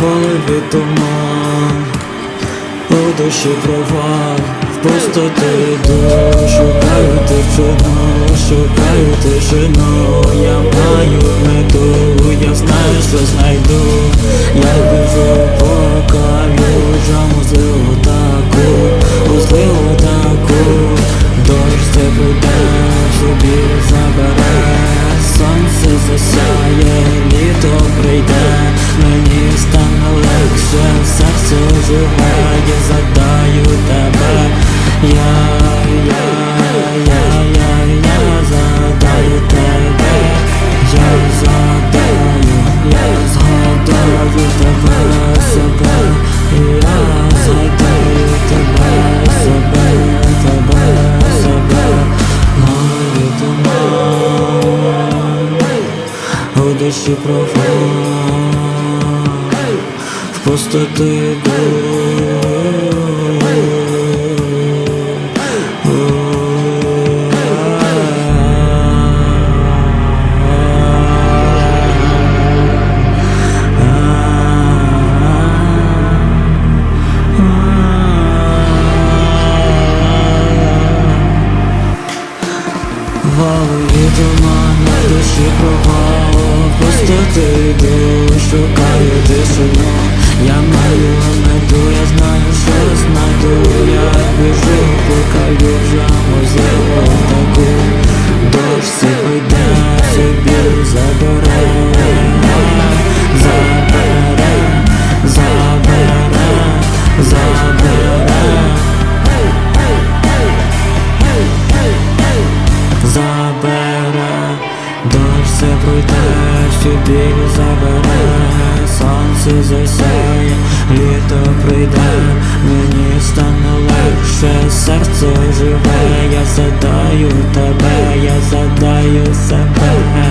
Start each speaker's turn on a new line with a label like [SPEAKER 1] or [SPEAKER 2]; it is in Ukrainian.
[SPEAKER 1] голові туман, у душі провал, в пустоту йду, шукаю тишину, шукаю тишину, я маю мету, я знаю, що знайду, я біжу по калюжам у зливу таку, у зливу таку, дощ це прийде, собі забере, сонце засяє, я задаю тебе, я, я, я, я, я задаю тебе, я задаю, я згадаю тебе, себе, я згадаю тебе, себе, тебе, себе, маю туман, у душі провал, в пустоту йду. В голові туман, на душі провал Просто ти йду, шукаю тишину Я маю мету, я знаю, що знайду Я біжу калюжам у зливу таку Дощ дощ все пройде, що біль забере, сонце засяє, літо прийде, мені стане легше, серце живе, я задаю тебе, я задаю себе.